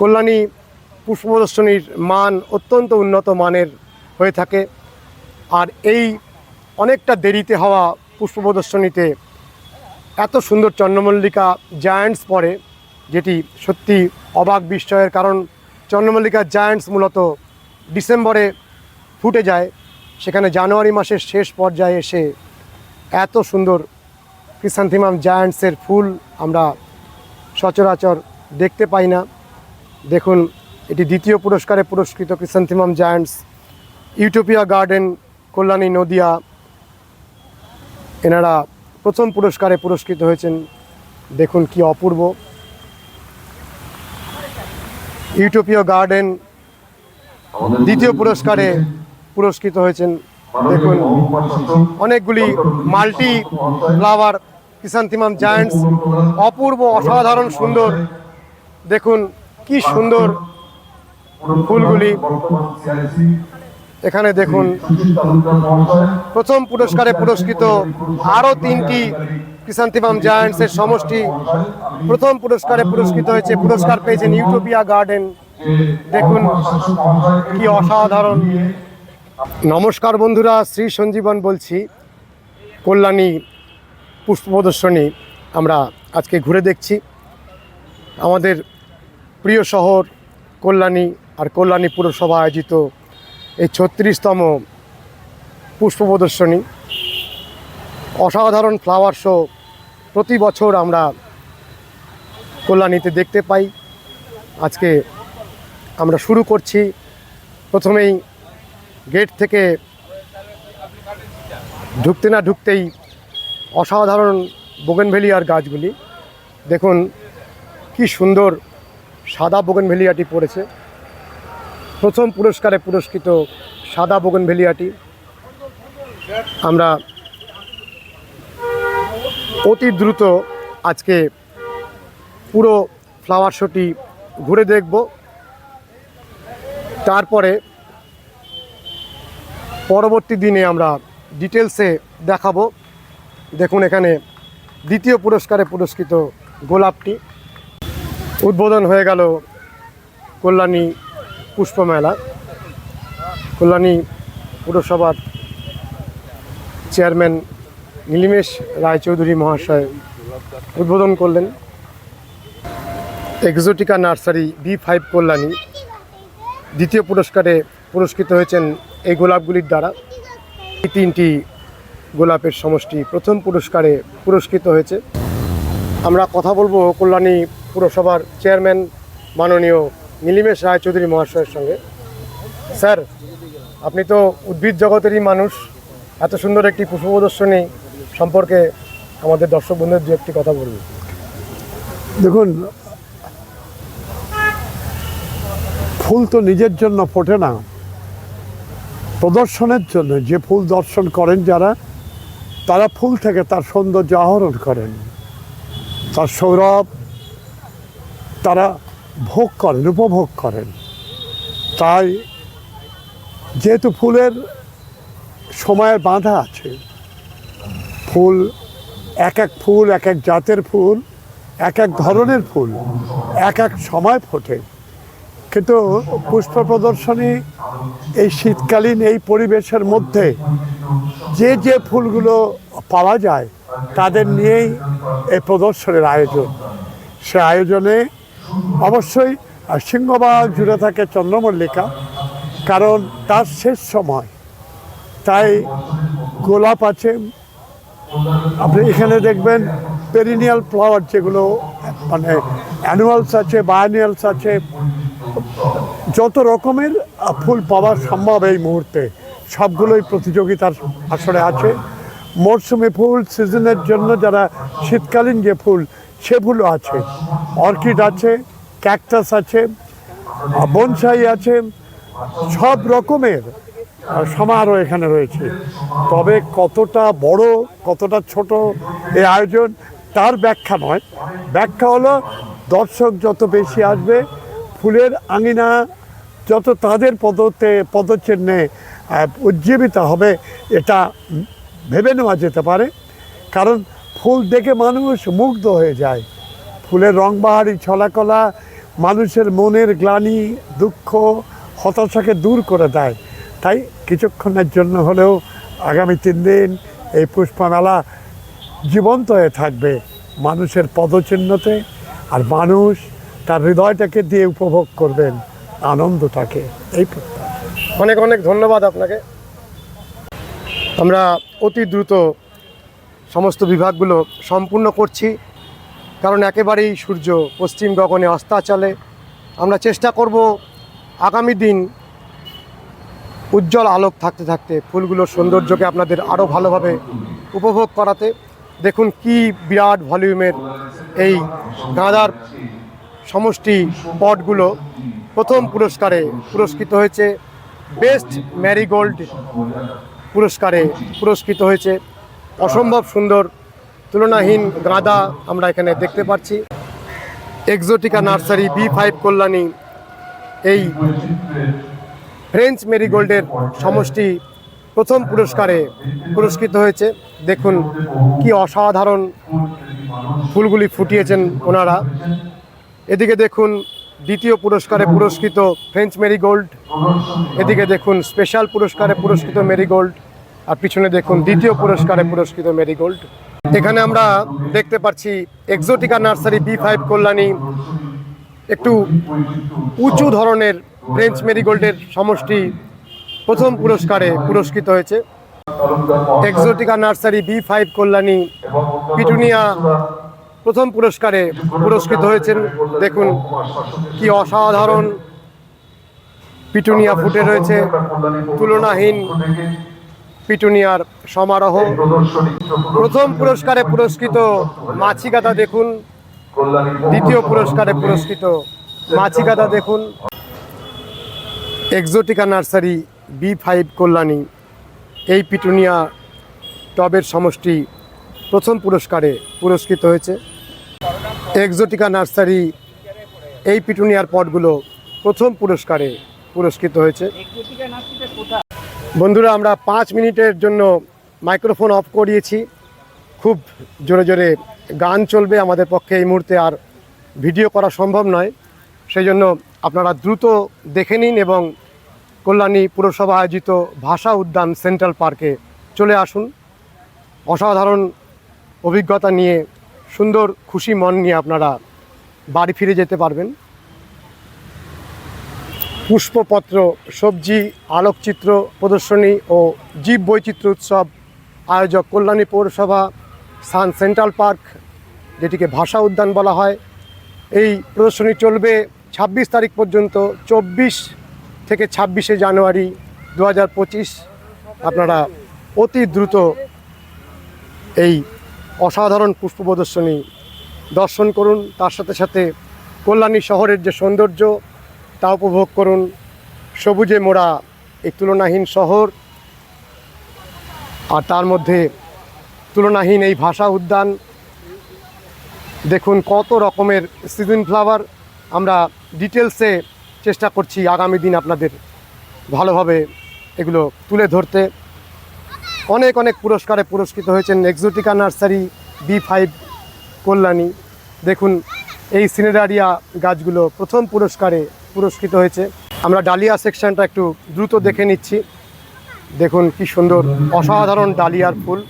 কল্যাণী পুষ্প প্রদর্শনীর মান অত্যন্ত উন্নত মানের হয়ে থাকে। আর এই অনেকটা দেরিতে হওয়া পুষ্প প্রদর্শনীতে এত সুন্দর চন্দ্রমল্লিকা জায়ান্টস পড়ে, যেটি সত্যি অবাক বিস্ময়ের কারণ। চন্দ্রমল্লিকা জায়ান্টস মূলত ডিসেম্বরে ফুটে যায়, সেখানে জানুয়ারি মাসের শেষ পর্যায়ে এসে এত সুন্দর ক্রিসান্থিমাম জায়ান্টসের ফুল আমরা সচরাচর দেখতে পাই না। দেখুন, এটি দ্বিতীয় পুরস্কারে পুরস্কৃত chrysanthemum giants Utopia garden Kalyani Nadia. এনারা প্রথম পুরস্কারে পুরস্কৃত হয়েছেন। দেখুন কি অপূর্ব। ইউটোপিয়া গার্ডেন দ্বিতীয় পুরস্কারে পুরস্কৃত হয়েছেন। দেখুন, অনেকগুলি মাল্টি ফ্লাওয়ার কিসান্তিমাম জায়ান্টস অপূর্ব, অসাধারণ, সুন্দর। দেখুন কি সুন্দর ফুলগুলি। এখানে দেখুন, প্রথম পুরস্কারে পুরস্কৃত আরও তিনটি কিসান্তিমাম জায়ান্টসের সমষ্টি। প্রথম পুরস্কারে পুরস্কৃত হয়েছে, পুরস্কার পেয়েছেন ইউটোপিয়া গার্ডেন। দেখুন, কি অসাধারণ। নমস্কার বন্ধুরা, শ্রী সঞ্জীবন বলছি, কল্যাণী পুষ্প প্রদর্শনী আমরা আজকে ঘুরে দেখছি। আমাদের প্রিয় শহর, কল্যাণী আর কল্যাণী পুরসভা আয়োজিত এই ছত্রিশতম পুষ্প প্রদর্শনী। অসাধারণ ফ্লাওয়ার শো প্রতি বছর আমরা কল্যাণীতে দেখতে পাই। আজকে আমরা শুরু করছি। প্রথমেই গেট থেকে ঢুকতে না ঢুকতেই অসাধারণ বোগেনভেলিয়ার গাছগুলি। দেখুন, কি সুন্দর সাদা বোগেনভেলিয়াটি পড়েছে। প্রথম পুরস্কারে পুরস্কৃত সাদা বগন বোগেনভেলিয়াটি। আমরা অতি দ্রুত আজকে পুরো ফ্লাওয়ার শোটি ঘুরে দেখব। তারপরে পরবর্তী দিনে আমরা ডিটেলসে দেখাবো। দেখুন এখানে দ্বিতীয় পুরস্কারে পুরস্কৃত গোলাপটি। উদ্বোধন হয়ে গেল কল্যাণী পুষ্পমেলা। কল্যাণী পুরসভার চেয়ারম্যান নীলিমেশ রায়চৌধুরী মহাশয় উদ্বোধন করলেন। Exotica nursery B five Kalyani দ্বিতীয় পুরস্কারে পুরস্কৃত হয়েছেন এই গোলাপগুলির দ্বারা। এই তিনটি গোলাপের সমষ্টি প্রথম পুরস্কারে পুরস্কৃত হয়েছে। আমরা কথা বলব কল্যাণী পুরসভার চেয়ারম্যান মাননীয় নীলিমেশ রায়চৌধুরী মহাশয়ের সঙ্গে। স্যার, আপনি তো উদ্ভিদ জগতেরই মানুষ। এত সুন্দর একটি পুষ্প প্রদর্শনী সম্পর্কে আমাদের দর্শক বন্ধুদের দু একটি কথা বলুন। দেখুন, ফুল তো নিজের জন্য ফোটে না। প্রদর্শনের জন্য যে ফুল দর্শন করেন যারা, তারা ফুল থেকে তার সৌন্দর্য আহরণ করেন। তার সৌরভ তারা ভোগ করেন, উপভোগ করেন। তাই যেহেতু ফুলের সময়ের বাঁধা আছে, ফুল এক এক ফুল, এক এক জাতের ফুল, এক এক ধরনের ফুল, এক এক সময় ফোটে। কিন্তু পুষ্প প্রদর্শনী এই শীতকালীন এই পরিবেশের মধ্যে যে যে ফুলগুলো পাওয়া যায়, তাদের নিয়েই এই প্রদর্শনীর আয়োজন। সে আয়োজনে অবশ্যই সিংহবাগ জুড়ে থাকে চন্দ্রমল্লিকা, কারণ তার শেষ সময়। তাই গোলাপ আছে। আপনি এখানে দেখবেন পেরিনিয়াল ফ্লাওয়ার যেগুলো মানে অ্যানুয়ালস আছে বায়ানুয়ালস আছে, যত রকমের ফুল পাওয়া সম্ভব এই মুহূর্তে, সবগুলোই প্রতিযোগিতার আসরে আছে। মরশুমি ফুল সিজনের জন্য যারা শীতকালীন যে ফুল সে ফুলও আছে, অর্কিড আছে, ক্যাকটাস আছে বনসাই আছে, সব রকমের সমারোহ এখানে রয়েছে। তবে কতটা বড়, কতটা ছোট এই আয়োজন, তার ব্যাখ্যা নয়। ব্যাখ্যা হলো, দর্শক যত বেশি আসবে, ফুলের আঙিনা যত তাদের পদতে, পদচিহ্নে উজ্জীবিত হবে, এটা ভেবে নেওয়া যেতে পারে। কারণ ফুল দেখে মানুষ মুগ্ধ হয়ে যায়। ফুলের রংবাহারি ছলাকলা, মানুষের মনের গ্লানি, দুঃখ, হতাশাকে দূর করে দেয়। তাই কিছুক্ষণের জন্য হলেও আগামী তিন দিন এই পুষ্পমেলা জীবন্ত হয়ে থাকবে মানুষের পদচিহ্নতে আর মানুষ তার হৃদয়টাকে দিয়ে উপভোগ করবেন আনন্দটাকে। এই অনেক অনেক ধন্যবাদ আপনাকে। আমরা অতি দ্রুত সমস্ত বিভাগগুলো সম্পূর্ণ করছি। কারণ একেবারেই সূর্য পশ্চিম গগনে অস্তাচলে। আমরা চেষ্টা করব আগামী দিন উজ্জ্বল আলোক থাকতে থাকতে, ফুলগুলোর সৌন্দর্যকে আপনাদের আরও ভালোভাবে উপভোগ করাতে। দেখুন কি বিরাট ভলিউমের এই গাঁদার সমষ্টি পটগুলো প্রথম পুরস্কারে পুরস্কৃত হয়েছে। বেস্ট ম্যারিগোল্ড পুরস্কারে পুরস্কৃত হয়েছে। অসম্ভব সুন্দর, তুলনাহীন গাঁদা আমরা এখানে দেখতে পাচ্ছি। Exotica nursery B five Kalyani, এই ফ্রেঞ্চ মেরিগোল্ডের সমষ্টি প্রথম পুরস্কারে পুরস্কৃত হয়েছে। দেখুন কি অসাধারণ ফুলগুলি ফুটিয়েছেন ওনারা। এদিকে দেখুন দ্বিতীয় পুরস্কারে পুরস্কৃত ফ্রেঞ্চ মেরিগোল্ড এদিকে দেখুন স্পেশাল পুরস্কারে পুরস্কৃত মেরিগোল্ড আর পিছনে দেখুন দ্বিতীয় পুরস্কারে পুরস্কৃত মেরিগোল্ড এখানে আমরা দেখতে পাচ্ছি Exotica nursery B five Kalyani. একটু উঁচু ধরনের ফ্রেঞ্চ মেরিগোল্ডের সমষ্টি প্রথম পুরস্কারে পুরস্কৃত হয়েছে। Exotica nursery B five Kalyani petunia প্রথম পুরস্কারে পুরস্কৃত হয়েছেন। দেখুন কি অসাধারণ পিটুনিয়া ফুটে রয়েছে। তুলনাহীন পিটুনিয়ার সমারোহ। প্রথম পুরস্কারে পুরস্কৃত মাছিগাদা দেখুন। দ্বিতীয় পুরস্কারে পুরস্কৃত মাছিগাদা দেখুন। Exotica nursery B five Kalyani. এই পিটুনিয়া টবের সমষ্টি প্রথম পুরস্কারে পুরস্কৃত হয়েছে। এক্সোটিকা নার্সারি এই পিটুনিয়ার পটগুলো প্রথম পুরস্কারে পুরস্কৃত হয়েছে। বন্ধুরা, আমরা পাঁচ মিনিটের জন্য মাইক্রোফোন অফ করিয়েছি। খুব জোরে জোরে গান চলবে আমাদের পক্ষে এই মুহূর্তে, আর ভিডিও করা সম্ভব নয়। সেই জন্য আপনারা দ্রুত দেখে নিন এবং কল্যাণী পুরসভা আয়োজিত ভাষা উদ্যান সেন্ট্রাল পার্কে চলে আসুন। অসাধারণ অভিজ্ঞতা নিয়ে, সুন্দর খুশি মন নিয়ে আপনারা বাড়ি ফিরে যেতে পারবেন। পুষ্পপত্র, সবজি, আলোকচিত্র প্রদর্শনী ও জীব বৈচিত্র্য উৎসব আয়োজক কল্যাণী পৌরসভা, সান সেন্ট্রাল পার্ক, যেটিকে ভাষা উদ্যান বলা হয়। এই প্রদর্শনী চলবে ছাব্বিশ তারিখ পর্যন্ত, চব্বিশ থেকে ছাব্বিশে জানুয়ারি দু হাজার পঁচিশ। আপনারা অতি দ্রুত এই অসাধারণ পুষ্প প্রদর্শনী দর্শন করুন। তার সাথে সাথে কল্যাণী শহরের যে সৌন্দর্য তা উপভোগ করুন। সবুজে মোড়া এই তুলনাহীন শহর। আর তার মধ্যে তুলনাহীন এই ভাষা উদ্যান। দেখুন কত রকমের সিজন ফ্লাওয়ার আমরা ডিটেলসে চেষ্টা করছি আগামী দিন আপনাদের ভালোভাবে এগুলো তুলে ধরতে। অনেক অনেক পুরস্কারে পুরস্কৃত হয়েছেন Exotica nursery B five Kalyani. দেখুন এই সিনেরারিয়া গাছগুলো প্রথম পুরস্কারে পুরস্কৃত হয়েছে। আমরা ডালিয়া সেকশনটা একটু দ্রুত দেখে নিচ্ছি। দেখুন কি সুন্দর, অসাধারণ ডালিয়ার ফুল।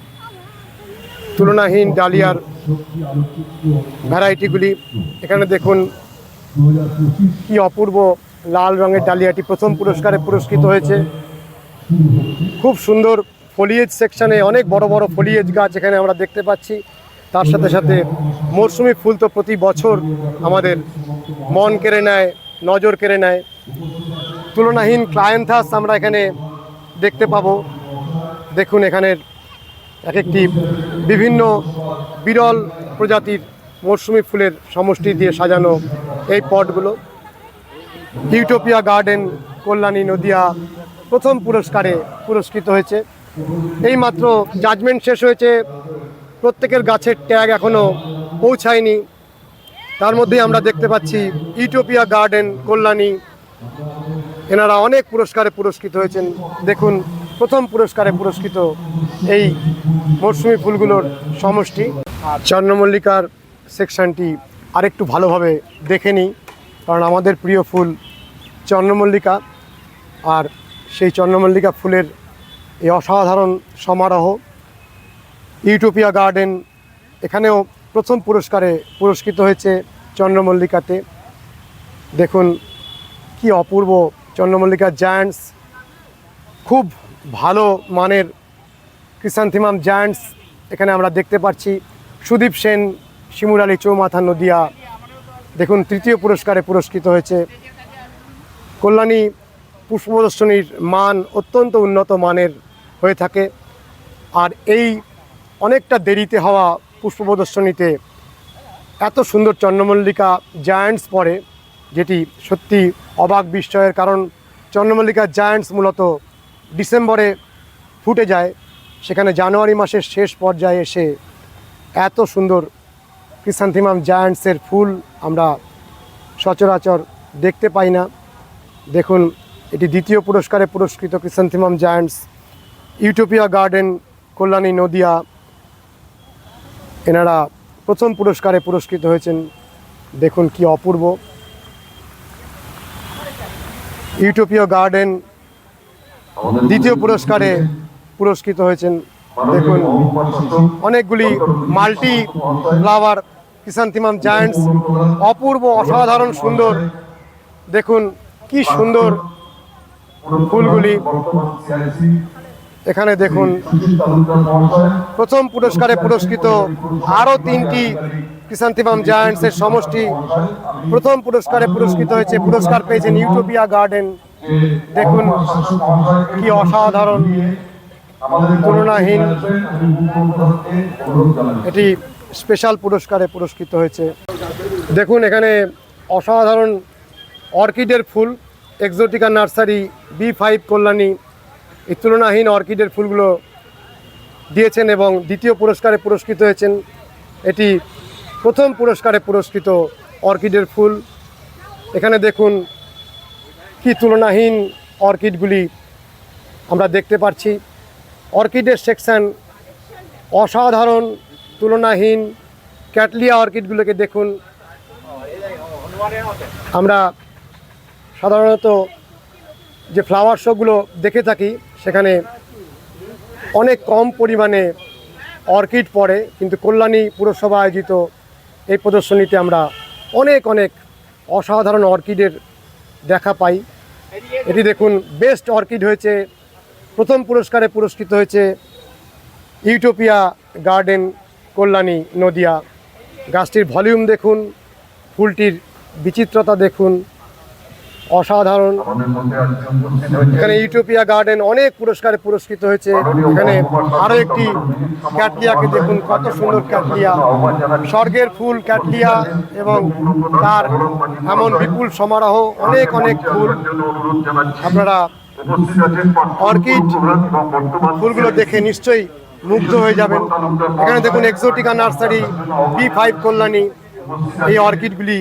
তুলনাহীন ডালিয়ার ভ্যারাইটিগুলি। এখানে দেখুন কি অপূর্ব লাল রঙের ডালিয়াটি প্রথম পুরস্কারে পুরস্কৃত হয়েছে। খুব সুন্দর ফলিয়েজ সেকশনে অনেক বড় বড় ফলিয়েজ গাছ এখানে আমরা দেখতে পাচ্ছি। তার সাথে সাথে মরশুমি ফুল তো প্রতি বছর আমাদের মন কেড়ে নেয়। নজর কেড়ে নেয়। তুলনাহীন ক্লায়েন্থাস আমরা এখানে দেখতে পাবো। দেখুন এখানের এক একটি বিভিন্ন বিরল প্রজাতির মরশুমি ফুলের সমষ্টি দিয়ে সাজানো এই পটগুলো। ইউটোপিয়া গার্ডেন, কল্যাণী নদিয়া প্রথম পুরস্কারে পুরস্কৃত হয়েছে। এইমাত্র জাজমেন্ট শেষ হয়েছে। প্রত্যেকের গাছের ট্যাগ এখনও পৌঁছায়নি। তার মধ্যে আমরা দেখতে পাচ্ছি ইউটোপিয়া গার্ডেন কল্যাণী। এনারা অনেক পুরস্কারে পুরস্কৃত হয়েছেন। দেখুন, প্রথম পুরস্কারে পুরস্কৃত এই মরশুমি ফুলগুলোর সমষ্টি। চন্দ্রমল্লিকার সেকশনটি আরেকটু ভালোভাবে দেখে নিই, কারণ আমাদের প্রিয় ফুল চন্দ্রমল্লিকা, আর সেই চন্দ্রমল্লিকা ফুলের এই অসাধারণ সমারোহ। ইউটোপিয়া গার্ডেন এখানেও প্রথম পুরস্কারে পুরস্কৃত হয়েছে চন্দ্রমল্লিকাতে। দেখুন, কি অপূর্ব চন্দ্রমল্লিকা জায়ান্টস। খুব ভালো মানের ক্রিসান্থিমাম জায়ান্টস এখানে আমরা দেখতে পাচ্ছি। সুদীপ সেন, শিমুর আলী চৌমাথা নদিয়া। দেখুন, তৃতীয় পুরস্কারে পুরস্কৃত হয়েছে। কল্যাণী পুষ্প প্রদর্শনীর মান অত্যন্ত উন্নত মানের হয়ে থাকে। আর এই অনেকটা দেরিতে হওয়া পুষ্প প্রদর্শনীতে এত সুন্দর চন্দ্রমল্লিকা জায়ান্টস পড়ে, যেটি সত্যি অবাক বিস্ময়ের কারণ চন্দ্রমল্লিকা জায়ান্টস মূলত ডিসেম্বরে ফুটে যায়, সেখানে জানুয়ারি মাসের শেষ পর্যায়ে এসে এত সুন্দর ক্রিসান্থিমাম জায়ান্টসের ফুল আমরা সচরাচর দেখতে পাই না। দেখুন, এটি দ্বিতীয় পুরস্কারে পুরস্কৃত chrysanthemum giants Utopia garden, Kalyani Nadia এনারা প্রথম পুরস্কারে পুরস্কৃত হয়েছেন। দেখুন কি অপূর্ব। ইউটোপিয়া গার্ডেন দ্বিতীয় পুরস্কারে পুরস্কৃত হয়েছেন। দেখুন, অনেকগুলি মাল্টি ফ্লাওয়ার কিষান্তিমাম জায়ান্টস, অপূর্ব, অসাধারণ, সুন্দর। দেখুন কি সুন্দর ফুলগুলি। এখানে দেখুন, প্রথম পুরস্কারে পুরস্কৃত আরও তিনটি কিষান্তিমাম জায়ান্টসের সমষ্টি। প্রথম পুরস্কারে পুরস্কৃত হয়েছে, পুরস্কার পেয়েছেন ইউটোপিয়া গার্ডেন দেখুন, কি অসাধারণ তুলনাহীন এটি স্পেশাল পুরস্কারে পুরস্কৃত হয়েছে। দেখুন, এখানে অসাধারণ অর্কিডের ফুল Exotica nursery B five Kalyani এই তুলনাহীন অর্কিডের ফুলগুলো দিয়েছেন এবং দ্বিতীয় পুরস্কারে পুরস্কৃত হয়েছেন। এটি প্রথম পুরস্কারে পুরস্কৃত অর্কিডের ফুল। এখানে দেখুন কি তুলনাহীন অর্কিডগুলি আমরা দেখতে পাচ্ছি। অর্কিডের সেকশন অসাধারণ, তুলনাহীন, ক্যাটলিয়া অর্কিডগুলোকে দেখুন। আমরা সাধারণত যে ফ্লাওয়ার শোগুলো দেখে থাকি, সেখানে অনেক কম পরিমাণে অর্কিড পড়ে, কিন্তু কল্যাণী পুরসভা আয়োজিত এই প্রদর্শনীতে আমরা অনেক অনেক অসাধারণ অর্কিডের দেখা পাই। এটি দেখুন বেস্ট অর্কিড হয়েছে, প্রথম পুরস্কারে পুরস্কৃত হয়েছে ইউটোপিয়া গার্ডেন কল্যাণী নদিয়া। গাছটির ভলিউম দেখুন, ফুলটির বিচিত্রতা দেখুন অসাধারণ। এখানে ইউটোপিয়া গার্ডেন অনেক পুরস্কারে পুরস্কৃত হয়েছে। এখানে আরও একটি ক্যাটলিয়াকে দেখুন, কত সুন্দর ক্যাটলিয়া। স্বর্গের ফুল ক্যাটলিয়া এবং তার এমন বিপুল সমারোহ, অনেক অনেক ফুল। আপনারা অর্কিড ফুলগুলো দেখে নিশ্চয়ই মুগ্ধ হয়ে যাবেন। এখানে দেখুন Exotica nursery B five Kalyani. এই অর্কিডগুলি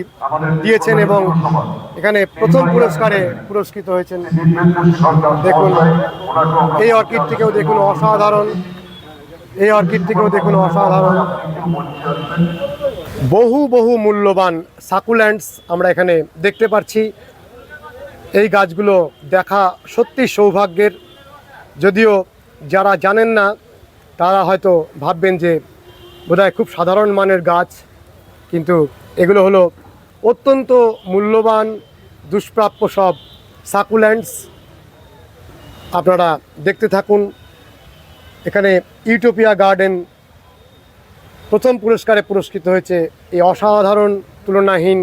দিয়েছেন এবং এখানে প্রথম পুরস্কারে পুরস্কৃত হয়েছেন। দেখুন, এই অর্কিডটিকেও দেখুন, অসাধারণ। এই অর্কিডটিকেও দেখুন, অসাধারণ। বহু বহু মূল্যবান সাকুল্যান্ডস আমরা এখানে দেখতে পাচ্ছি। এই গাছগুলো দেখা সত্যি সৌভাগ্যের। যদিও যারা জানেন না, তারা হয়তো ভাববেন যে বোধহয় খুব সাধারণ মানের গাছ। কিন্তু এগুলো হলো অত্যন্ত মূল্যবান, দুষ্প্রাপ্য সব সাকুল্যান্ডস আপনারা দেখতে থাকুন, এখানে ইউটোপিয়া গার্ডেন প্রথম পুরস্কারে পুরস্কৃত হয়েছে এই অসাধারণ তুলনাহীন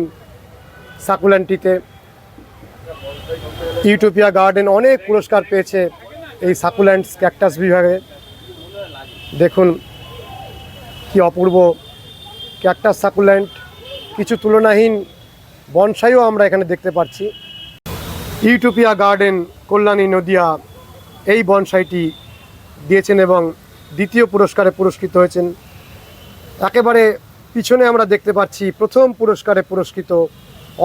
সাকুল্যান্ডটিতে ইউটোপিয়া গার্ডেন অনেক পুরস্কার পেয়েছে এই সাকুল্যান্ডস ক্যাকটাস বিভাগে। দেখুন কি অপূর্ব ক্যাকটাস সাকুল্যান্ড কিছু তুলনাহীন বনসাইও আমরা এখানে দেখতে পাচ্ছি। ইউটোপিয়া গার্ডেন, কল্যাণী নদিয়া এই বনসাইটি দিয়েছেন এবং দ্বিতীয় পুরস্কারে পুরস্কৃত হয়েছেন। একেবারে পিছনে আমরা দেখতে পাচ্ছি প্রথম পুরস্কারে পুরস্কৃত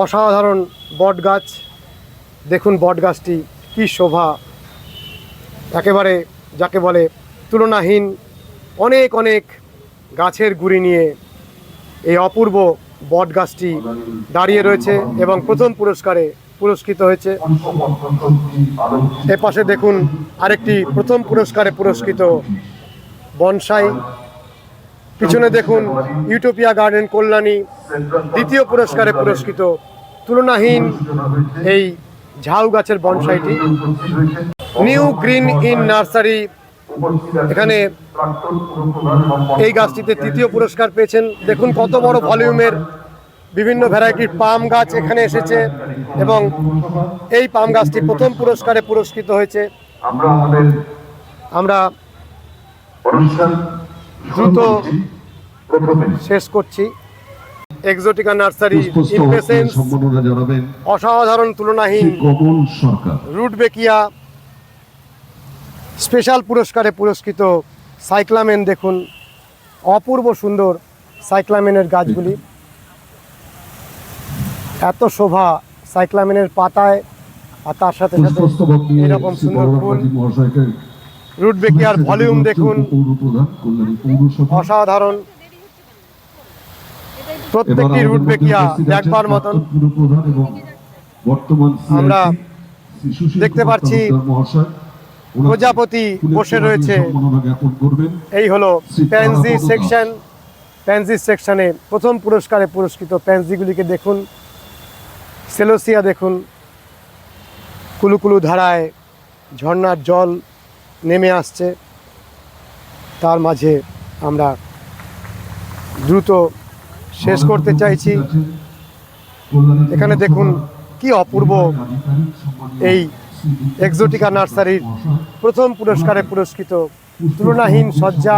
অসাধারণ বট গাছ দেখুন বট গাছটি কী শোভা। একেবারে যাকে বলে তুলনাহীন অনেক অনেক গাছের গুড়ি নিয়ে এই অপূর্ব বট গাছটি দাঁড়িয়ে রয়েছে এবং প্রথম পুরস্কারে পুরস্কৃত হয়েছে। এ পাশে দেখুন আরেকটি প্রথম পুরস্কারে পুরস্কৃত বনসাই। পিছনে দেখুন ইউটোপিয়া গার্ডেন কল্যাণী দ্বিতীয় পুরস্কারে পুরস্কৃত তুলনাহীন এই ঝাউ গাছের বনসাইটি। নিউ গ্রিন ইন নার্সারি এখানে এই গাছটিতে তৃতীয় পুরস্কার পেয়েছেন। দেখুন কত বড় ভলিউমের বিভিন্ন ভ্যারাইটির পাম গাছ এখানে এসেছে এবং এই পাম গাছটি প্রথম পুরস্কারে পুরস্কৃত হয়েছে। আমরা দ্রুত শেষ করছি। এক্সোটিকা নার্সারি অসাধারণ তুলনাহীন সরকার। রুটবেকিয়া স্পেশাল পুরস্কারে পুরস্কৃত সাইক্লামেন দেখুন অপূর্ব সুন্দর সাইক্লামেনের গাছগুলি। এত শোভা সাইক্লামেনের পাতায় আর তার সাথে সাথে এরকম সুন্দর ফুল। রুটবেকিয়ার ভলিউম দেখুন। অসাধারণ। প্রত্যেকটি মধ্যে রুটবেকিয়া দেখবার মতন। আমরা দেখতে পাচ্ছি প্রজাপতি বসে রয়েছে। এই হলো তারাপদ সেকশন প্যানজি সেকশনে প্রথম পুরস্কারে পুরস্কৃত প্যানজিগুলিকে দেখুন। সেলোসিয়া দেখুন। কুলুকুলু ধারায় ঝর্ণার জল নেমে আসছে। তার মাঝে আমরা দ্রুত শেষ করতে চাইছি। এখানে দেখুন কি অপূর্ব এই এক্সোটিকা নার্সারির প্রথম পুরস্কারে পুরস্কৃত, তুলনাহীন সজ্জা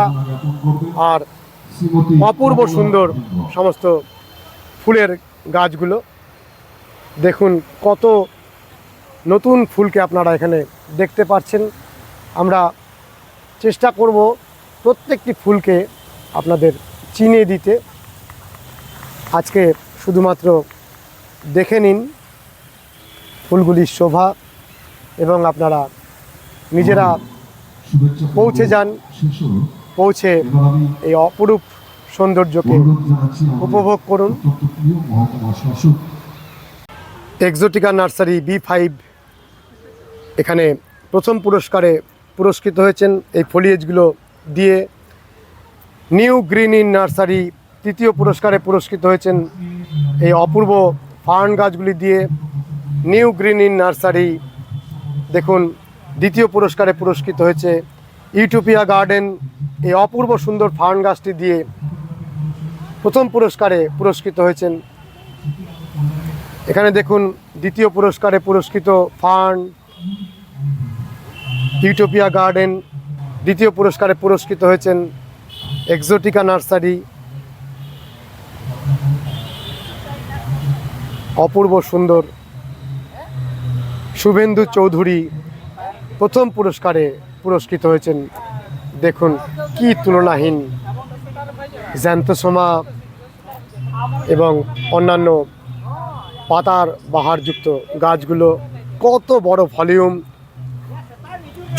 আর অপূর্ব সুন্দর সমস্ত ফুলের গাছগুলো। দেখুন কত নতুন ফুলকে আপনারা এখানে দেখতে পাচ্ছেন। আমরা চেষ্টা করব প্রত্যেকটি ফুলকে আপনাদের চিনে দিতে। আজকে শুধুমাত্র দেখে নিন ফুলগুলির শোভা। এবং আপনারা নিজেরা পৌঁছে যান পৌঁছে এই অপরূপ সৌন্দর্যকে উপভোগ করুন। এক্সোটিকা নার্সারি বি ফাইভ এখানে প্রথম পুরস্কারে পুরস্কৃত হয়েছেন। এই ফলিয়েজগুলো দিয়ে নিউ গ্রিন ইন নার্সারি তৃতীয় পুরস্কারে পুরস্কৃত হয়েছেন। এই অপূর্ব ফার্ন গাছগুলি দিয়ে নিউ গ্রিন ইন নার্সারি দেখুন, দ্বিতীয় পুরস্কারে পুরস্কৃত হয়েছে ইউটোপিয়া গার্ডেন, এই অপূর্ব সুন্দর ফার্ন গাছটি দিয়ে প্রথম পুরস্কারে পুরস্কৃত হয়েছেন। এখানে দেখুন, দ্বিতীয় পুরস্কারে পুরস্কৃত ফার্ন, ইউটোপিয়া গার্ডেন, দ্বিতীয় পুরস্কারে পুরস্কৃত হয়েছেন এক্সোটিকা নার্সারি। অপূর্ব সুন্দর শুভেন্দু চৌধুরী প্রথম পুরস্কারে পুরস্কৃত হয়েছেন। দেখুন কি তুলনাহীন জ্যান্তসোমা এবং অন্যান্য পাতার বাহারযুক্ত গাছগুলো, কত বড় ভলিউম,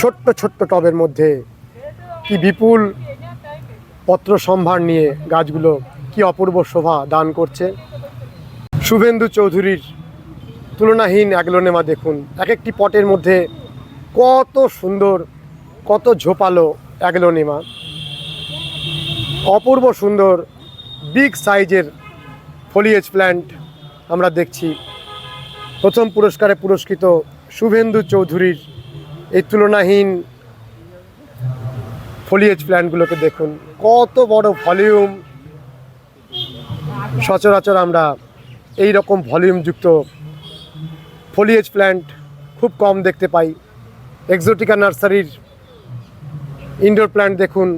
ছোট্ট ছোট্ট টবের মধ্যে কি বিপুল পত্র সম্ভার নিয়ে গাছগুলো কি অপূর্ব শোভা দান করছে। শুভেন্দু চৌধুরীর তুলনাহীন অ্যাগলোনেমা দেখুন। এক একটি পটের মধ্যে কত সুন্দর, কত ঝোপালো অ্যাগলোনেমা অপূর্ব সুন্দর, বিগ সাইজের ফলিয়েজ প্ল্যান্ট আমরা দেখছি। প্রথম পুরস্কারে পুরস্কৃত শুভেন্দু চৌধুরীর এই তুলনাহীন ফলিয়েজ প্ল্যান্টগুলোকে দেখুন। কত বড় ভলিউম সচরাচর আমরা এই রকম ভলিউমযুক্ত ফলিয়েজ প্ল্যান্ট খুব কম দেখতে পাই। এক্সোটিকা নার্সারির ইনডোর প্ল্যান্ট দেখুন,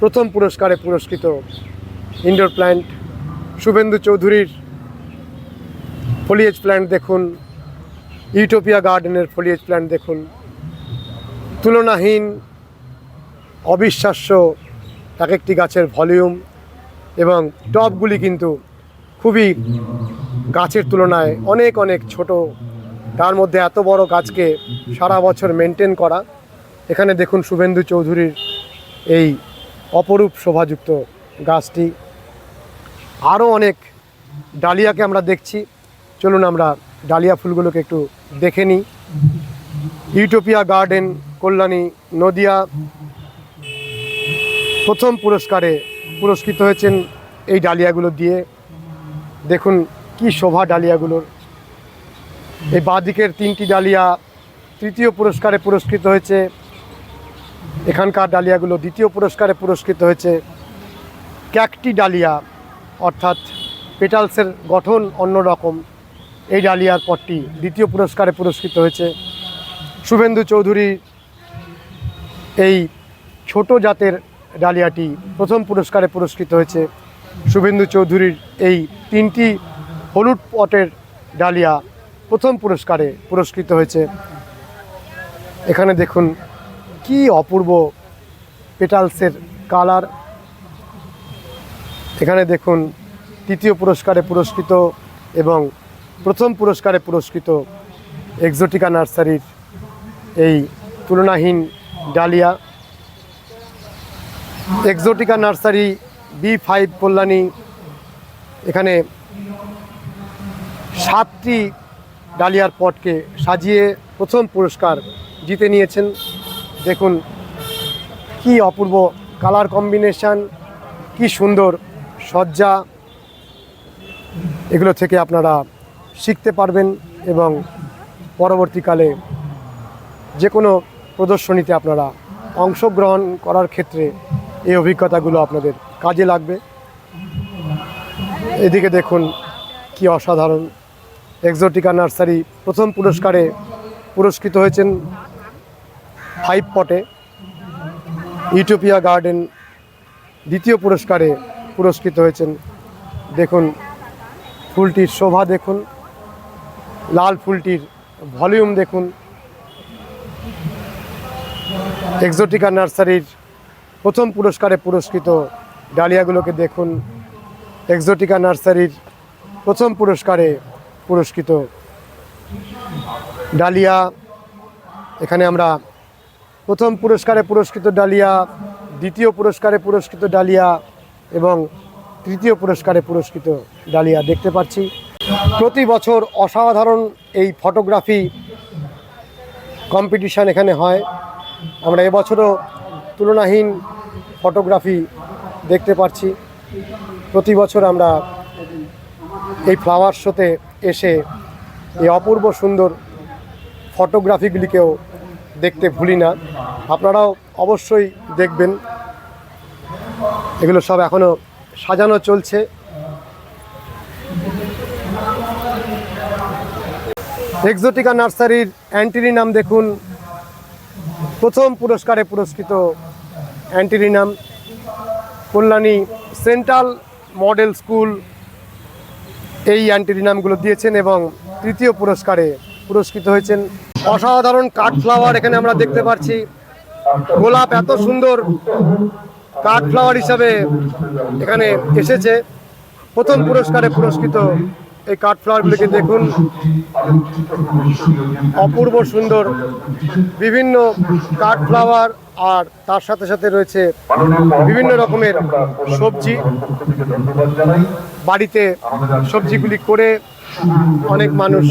প্রথম পুরস্কারে পুরস্কৃত ইনডোর প্ল্যান্ট শুভেন্দু চৌধুরীর ফলিয়েজ প্ল্যান্ট দেখুন ইউটোপিয়া গার্ডেনের ফলিয়েজ প্ল্যান্ট দেখুন। তুলনাহীন, অবিশ্বাস্য এক একটি গাছের ভলিউম এবং টবগুলি কিন্তু খুবই গাছের তুলনায় অনেক অনেক ছোট। তার মধ্যে এত বড় গাছকে সারা বছর মেনটেন করা। এখানে দেখুন শুভেন্দু চৌধুরীর এই অপরূপ শোভাযুক্ত গাছটি। আরও অনেক ডালিয়াকে আমরা দেখছি। চলুন আমরা ডালিয়া ফুলগুলোকে একটু দেখে নিই। ইউটোপিয়া গার্ডেন, কল্যাণী, নদিয়া প্রথম পুরস্কারে পুরস্কৃত হয়েছেন এই ডালিয়াগুলো দিয়ে। দেখুন কি শোভা ডালিয়াগুলোর? এই বাঁদিকের তিনটি ডালিয়া তৃতীয় পুরস্কারে পুরস্কৃত হয়েছে। এখানকার ডালিয়াগুলো দ্বিতীয় পুরস্কারে পুরস্কৃত হয়েছে। ক্যাকটি ডালিয়া, অর্থাৎ পেটালসের গঠন অন্যরকম। এই ডালিয়ার পটটি দ্বিতীয় পুরস্কারে পুরস্কৃত হয়েছে। শুভেন্দু চৌধুরী এই ছোট জাতের ডালিয়াটি প্রথম পুরস্কারে পুরস্কৃত হয়েছে। শুভেন্দু চৌধুরীর এই তিনটি হলুদ পটের ডালিয়া প্রথম পুরস্কারে পুরস্কৃত হয়েছে। এখানে দেখুন কি অপূর্ব পেটালসের কালার। এখানে দেখুন তৃতীয় পুরস্কারে পুরস্কৃত এবং প্রথম পুরস্কারে পুরস্কৃত এক্সোটিকা নার্সারির এই তুলনাহীন dahlia. Exotica nursery B five Kalyani এখানে সাতটি ডালিয়ার পটকে সাজিয়ে প্রথম পুরস্কার জিতে নিয়েছেন। দেখুন কি অপূর্ব কালার কম্বিনেশান, কি সুন্দর সজ্জা। এগুলো থেকে আপনারা শিখতে পারবেন এবং পরবর্তীকালে যে কোনো প্রদর্শনীতে আপনারা অংশগ্রহণ করার ক্ষেত্রে এই অভিজ্ঞতাগুলো আপনাদের কাজে লাগবে। এদিকে দেখুন কি অসাধারণ এক্সোটিকা নার্সারি প্রথম পুরস্কারে পুরস্কৃত হয়েছেন ফাইভ পটে ইউটোপিয়া গার্ডেন দ্বিতীয় পুরস্কারে পুরস্কৃত হয়েছেন। দেখুন, ফুলটির শোভা দেখুন, লাল ফুলটির ভলিউম দেখুন। এক্সোটিকা নার্সারির প্রথম পুরস্কারে পুরস্কৃত ডালিয়াগুলোকে দেখুন। এক্সোটিকা নার্সারির প্রথম পুরস্কারে পুরস্কৃত। ডালিয়া, এখানে আমরা প্রথম পুরস্কারে পুরস্কৃত ডালিয়া, দ্বিতীয় পুরস্কারে পুরস্কৃত ডালিয়া এবং তৃতীয় পুরস্কারে পুরস্কৃত ডালিয়া দেখতে পাচ্ছি। প্রতি বছর অসাধারণ এই ফটোগ্রাফি কম্পিটিশান এখানে হয়। আমরা এবছরও তুলনাহীন ফটোগ্রাফি দেখতে পাচ্ছি। প্রতি বছর আমরা এই ফ্লাওয়ার শোতে এসে এই অপূর্ব সুন্দর ফটোগ্রাফিগুলিকেও দেখতে ভুলি না। আপনারাও অবশ্যই দেখবেন। এগুলো সব এখনও সাজানো চলছে। এক্সোটিকা নার্সারির অ্যান্টিরিনাম দেখুন। প্রথম পুরস্কারে পুরস্কৃত antirrhinum Kalyani central model school এই অ্যান্টিরিনামগুলো দিয়েছেন এবং তৃতীয় পুরস্কারে পুরস্কৃত হয়েছেন। অসাধারণ কাঠ ফ্লাওয়ার এখানে আমরা দেখতে পাচ্ছি। গোলাপ এত সুন্দর কাঠ ফ্লাওয়ার হিসাবে এখানে এসেছে। প্রথম পুরস্কারে পুরস্কৃত এই কাঠ ফ্লাওয়ারগুলিকে দেখুন। অপূর্ব সুন্দর বিভিন্ন কাঠ ফ্লাওয়ার আর তার সাথে সাথে রয়েছে বিভিন্ন রকমের সবজি। বাড়িতে সবজিগুলি করে অনেক মানুষ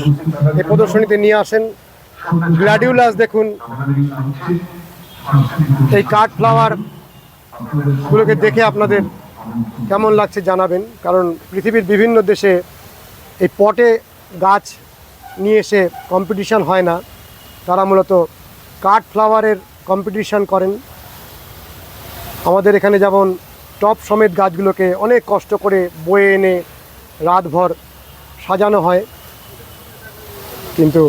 এই প্রদর্শনীতে নিয়ে আসেন। গ্ল্যাডিউলাস দেখুন, এই কাঠ ফ্লাওয়ার গুলোকে দেখে আপনাদের কেমন লাগছে জানাবেন, কারণ পৃথিবীর বিভিন্ন দেশে এই পটে গাছ নিয়ে এসে কম্পিটিশান হয় না। তারা মূলত কাঠ ফ্লাওয়ারের কম্পিটিশান করেন। আমাদের এখানে যেমন টপ সমেত গাছগুলোকে অনেক কষ্ট করে বয়ে এনে রাতভর সাজানো হয়। কিন্তু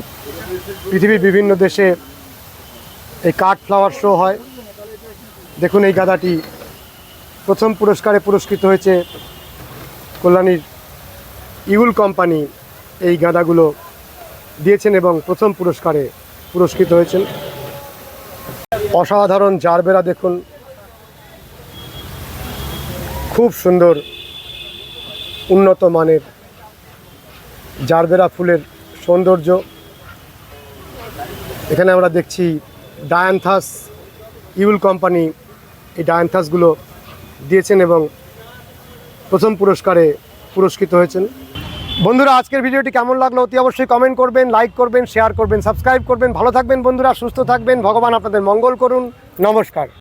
পৃথিবীর বিভিন্ন দেশে এই কাঠ ফ্লাওয়ার শো হয়। দেখুন এই গাদাটি প্রথম পুরস্কারে পুরস্কৃত হয়েছে কল্যাণীর ইউল কোম্পানি এই গাঁদাগুলো দিয়েছেন এবং প্রথম পুরস্কারে পুরস্কৃত হয়েছেন। অসাধারণ জারবেরা দেখুন। সুন্দর উন্নত মানের জারবেরা ফুলের সৌন্দর্য। এখানে আমরা দেখছি ডায়ান্থাস ইউল কোম্পানি এই ডায়ান্থাসগুলো দিয়েছেন এবং প্রথম পুরস্কারে পুরস্কৃত হয়েছেন। বন্ধুরা, আজকের ভিডিওটি কেমন লাগল অতি অবশ্যই কমেন্ট করবেন লাইক করবেন শেয়ার করবেন সাবস্ক্রাইব করবেন। ভালো থাকবেন বন্ধুরা, সুস্থ থাকবেন। ভগবান আপনাদের মঙ্গল করুন। নমস্কার।